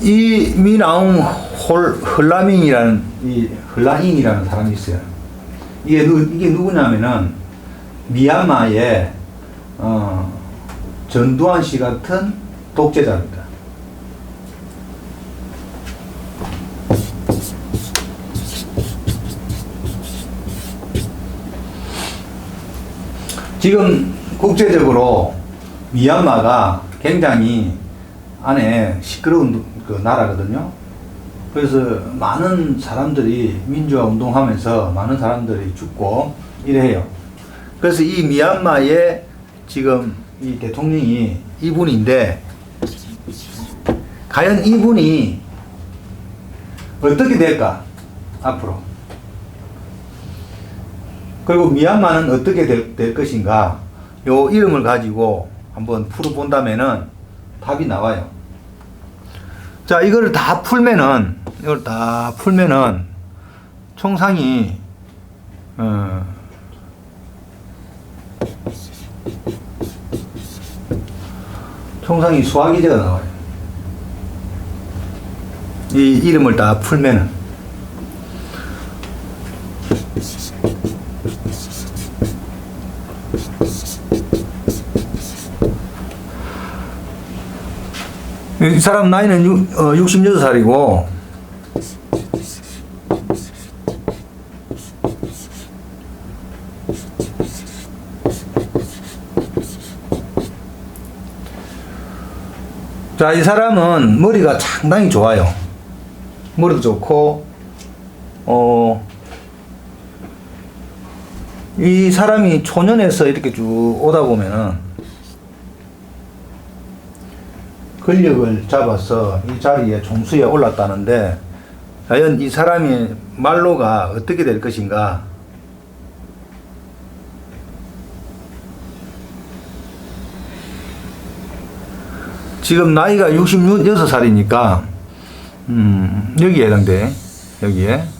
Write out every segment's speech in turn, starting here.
이 미나웅 홀, 헐라밍이라는 이 헐라잉이라는 사람이 있어요. 이게 누 이게 누구냐면은 미얀마의 어, 전두환 씨 같은 독재자입니다. 지금 국제적으로 미얀마가 굉장히 안에 시끄러운 그 나라거든요. 그래서 많은 사람들이 민주화 운동하면서 많은 사람들이 죽고 이래요. 그래서 이 미얀마의 지금 이 대통령이 이분인데 과연 이분이 어떻게 될까 앞으로 그리고 미얀마는 어떻게 될, 될 것인가 요 이름을 가지고 한번 풀어본다면은 답이 나와요. 자, 이거를 다 풀면은, 이걸 다 풀면은, 총상이, 어, 총상이 수학이제가 나와요. 이 이름을 다 풀면은. 이 사람 나이는 육, 어, 66살이고, 자, 이 사람은 머리가 상당히 좋아요. 머리도 좋고, 어, 이 사람이 초년에서 이렇게 쭉 오다 보면은, 권력을 잡아서 이 자리에 총수에 올랐다는데 과연 이 사람의 말로가 어떻게 될 것인가? 지금 나이가 66살이니까 음, 여기에 해당돼. 여기에.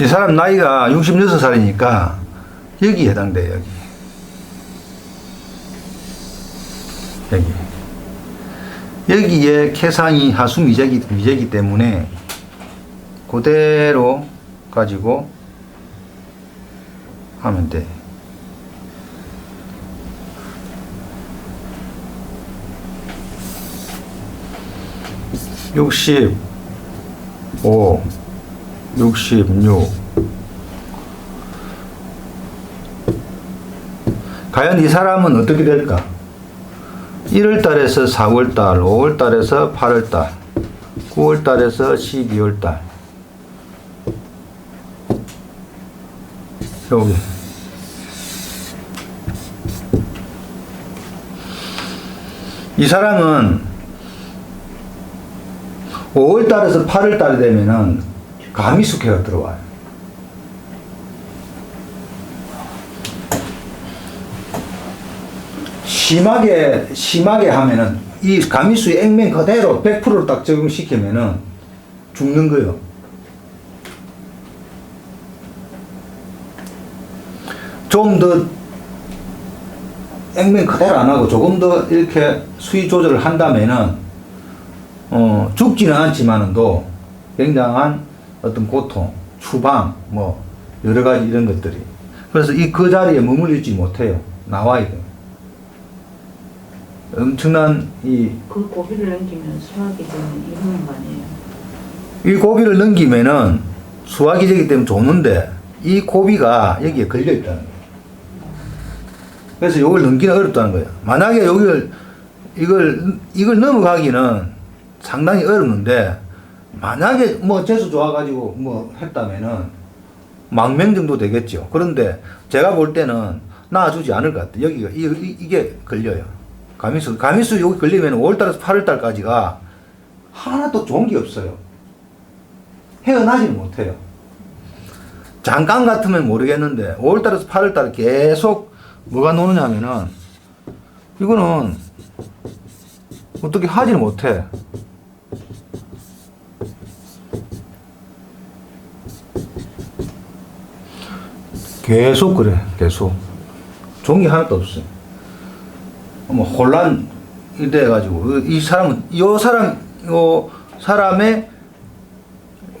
이 사람 나이가 66살이니까 여기 해당돼요, 여기. 여기. 여기에 캐상이 하수 미제기, 미제기 때문에 그대로 가지고 하면 돼. 육십, 오, 66. 과연 이 사람은 어떻게 될까? 1월 달에서 4월 달, 5월 달에서 8월 달, 9월 달에서 12월 달. 여기. 이 사람은 5월 달에서 8월 달이 되면은 가미숙해가 들어와요. 심하게 심하게 하면은 이 가미수의 액면 그대로 100%딱 적용시키면은 죽는 거요. 좀 더 액면 그대로 안 하고 조금 더 이렇게 수위 조절을 한다면은 어 죽지는 않지만은도 굉장한 어떤 고통, 추방, 뭐 여러 가지 이런 것들이 그래서 이 그 자리에 머물리지 못해요. 나와야 돼요. 엄청난 이, 그 고비를 넘기면 수학이 되는 이러는 거 아니에요? 이 고비를 넘기면은 수학이 되기 때문에 좋는데 이 고비가 여기에 걸려 있다는 거예요. 그래서 이걸 넘기는 어렵다는 거예요. 만약에 여기를 이걸 이걸 넘어가기는 상당히 어렵는데 만약에 뭐 재수 좋아가지고 뭐 했다면은 망명 정도 되겠죠. 그런데 제가 볼 때는 나아주지 않을 것 같아요. 여기가 이, 이, 이게 걸려요. 가미수 가미수 여기 걸리면 5월달에서 8월달까지가 하나도 좋은 게 없어요. 헤어나지는 못해요. 잠깐 같으면 모르겠는데 5월달에서 8월달 계속 뭐가 노느냐면은 이거는 어떻게 하지를 못해. 계속 그래, 계속. 종이 하나도 없어. 뭐 혼란이 돼가지고 이 사람은 이 사람 이 사람의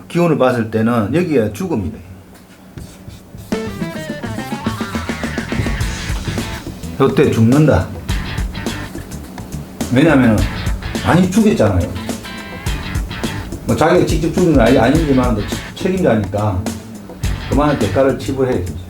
기운을 봤을 때는 여기가 죽음이래. 이때 죽는다. 왜냐면 많이 죽였잖아요. 뭐 자기가 직접 죽은 건 아니, 아니지만 책임자니까 그만한 대가를 치부해야지.